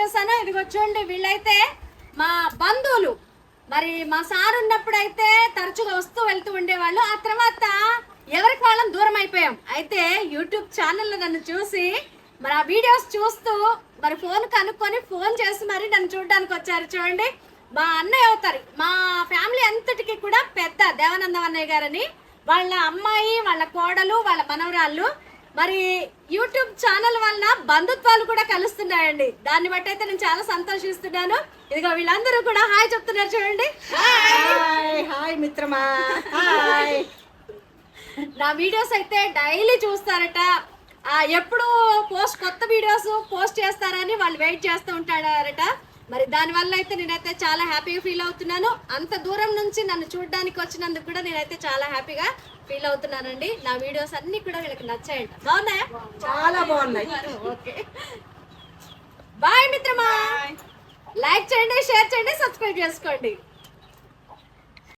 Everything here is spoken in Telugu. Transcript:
వచ్చేసాను ఇదిగో చూడండి వీళ్ళైతే మా బంధువులు. మరి మా సార్ ఉన్నప్పుడైతే తరచుగా వస్తూ వెళ్తూ ఉండేవాళ్ళు. ఆ తర్వాత ఎవరికి వాళ్ళం? దూరం అయిపోయాం. అయితే యూట్యూబ్ ఛానల్లో నన్ను చూసి మరి ఆ వీడియోస్ చూస్తూ మరి ఫోన్ కనుక్కొని ఫోన్ చేసి మరి నన్ను చూడడానికి వచ్చారు. చూడండి మా అన్నయ్య అవుతారు. మా ఫ్యామిలీ అంతటికి కూడా పెద్ద దేవానందం అన్నయ్య గారని. వాళ్ళ అమ్మాయి వాళ్ళ కోడలు వాళ్ళ మనవరాళ్ళు మరి యూట్యూబ్ ఛానల్ వలన బంధుత్వాలు కూడా కలుస్తున్నాయండి. దాన్ని బట్టి అయితే నేను చాలా సంతోషిస్తున్నాను. ఇదిగో వీళ్ళందరూ కూడా హాయ్ చెప్తున్నారు చూడండి. హాయ్. హాయ్ మిత్రమా. హాయ్. నా వీడియోస్ అయితే డైలీ చూస్తారట. ఎప్పుడు పోస్ట్ కొత్త వీడియోస్ పోస్ట్ చేస్తారని వాళ్ళు వెయిట్ చేస్తూ ఉంటారట మరి దానివల్ల అయితే నేనైతే చాలా హ్యాపీగా ఫీల్ అవుతున్నాను. అంత దూరం నుంచి నన్ను చూడడానికి వచ్చినందుకు కూడా నేనైతే చాలా హ్యాపీగా ఫీల్ అవుతున్నానండి. నా వీడియోస్ అన్ని కూడా వీళ్ళకి నచ్చాయంట. బాగున్నాయా? చాలా బాగున్నాయి. ఓకే. బాయ్ మిత్రమా. లైక్ చేయండి షేర్ చేయండి సబ్స్క్రైబ్ చేసుకోండి.